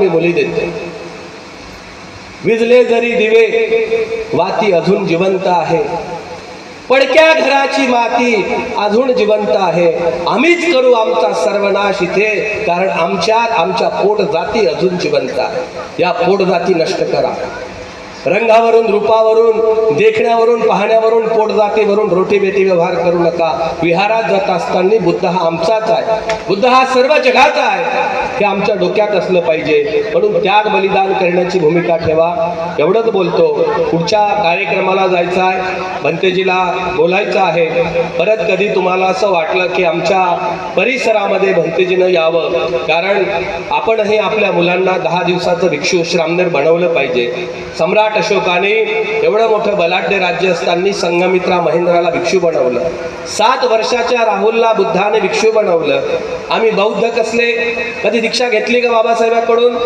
मी मुली देते. विजले जरी दिवे वाती अजून जिवंत आहे. पडक्या घराची माती अजून जिवंत आहे. आम्हीच करू आमचा सर्वनाश इथे कारण आमच्यात आमच्या पोट जाती अजून जिवंत आहे. या पोट जाती नष्ट करा. रंगावरून रूपावरून देखण्यावरून पाहण्यावरून पोटजातीवरून रोटी बेटी व्यवहार करू नका. विहारात जात असताना बुद्ध हा आमचाच आहे. बुद्ध हा सर्व जगाचा आहे. हे आमच्या डोक्यात असलं पाहिजे. म्हणून त्याग बलिदान करण्याची भूमिका ठेवा. एवढंच बोलतो. पुढच्या कार्यक्रमाला जायचं आहे. भंतेजीला बोलायचं आहे. परत कधी तुम्हाला असं वाटलं की आमच्या परिसरामध्ये भंतेजीनं यावं? कारण आपणही आपल्या मुलांना दहा दिवसाचं भिक्षू श्रामनेर बनवलं पाहिजे. सम्राट अशोकाने एवढं मोठं बलाढ्य राज्य असताना संगमित्रा महेंद्राला भिक्षू बनवलं. सात वर्षाच्या राहुलला बुद्धाने भिक्षू बनवलं. आम्ही बौद्ध कसले? कधी दीक्षा घेतली का बाबासाहेबांकडून?